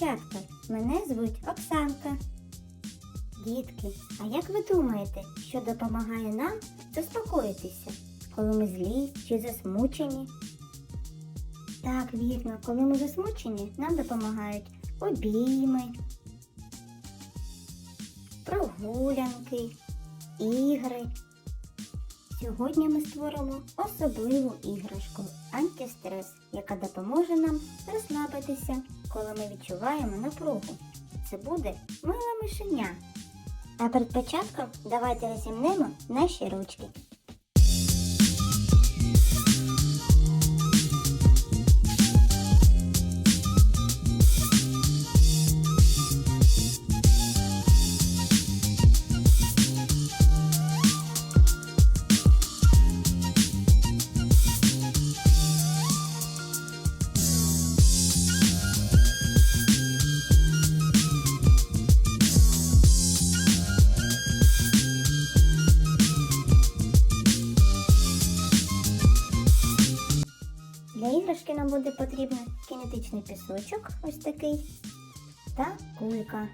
малятка. Мене звуть Оксанка. Дітки, а як ви думаєте, що допомагає нам заспокоїтися, коли ми злі чи засмучені? Так, вірно, коли ми засмучені, нам допомагають обійми, прогулянки, ігри. Сьогодні ми створимо особливу іграшку антистрес, яка допоможе нам розслабитися, коли ми відчуваємо напругу. Це буде мила мишеня. А перед початком давайте розімнемо наші ручки. Для іграшки нам буде потрібен кінетичний пісочок, ось такий, та кулька.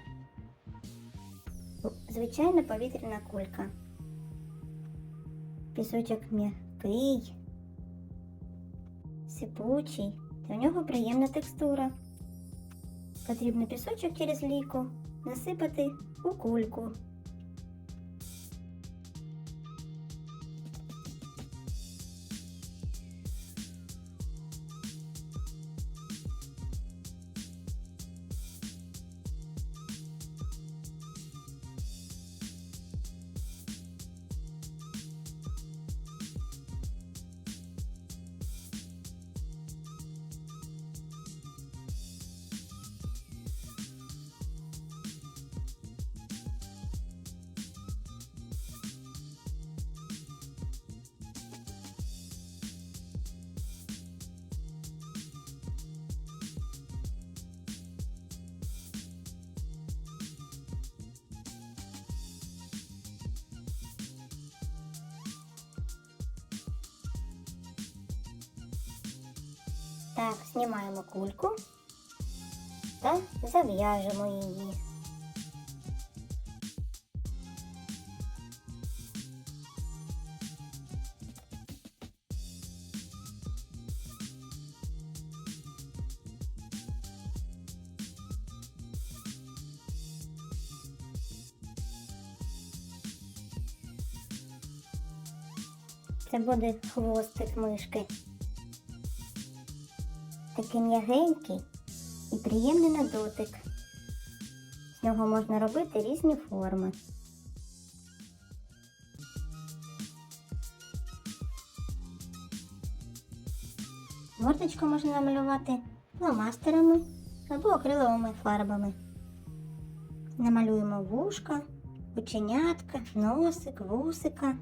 Звичайна повітряна кулька. Пісочок м'який, сипучий, та у нього приємна текстура. Потрібно пісочок через лійку насипати у кульку. Так, знімаємо кульку та зав'яжемо її. Це буде хвостик мишки. Такий м'ягенький і приємний на дотик. З нього можна робити різні форми. Мордочку можна намалювати фломастерами або акриловими фарбами. Намалюємо вушка, оченятка, носик, вусика.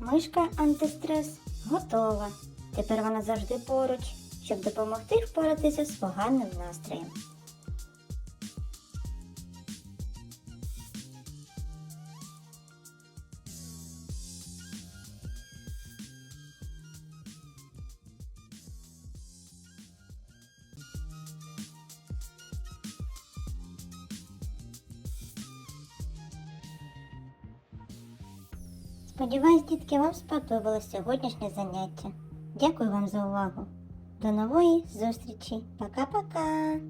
Мишка антистрес готова. Тепер вона завжди поруч, щоб допомогти впоратися з поганим настроєм. Сподіваюсь, дітки, вам сподобалось сьогоднішнє заняття. Дякую вам за увагу. До нової зустрічі. Пока-пока!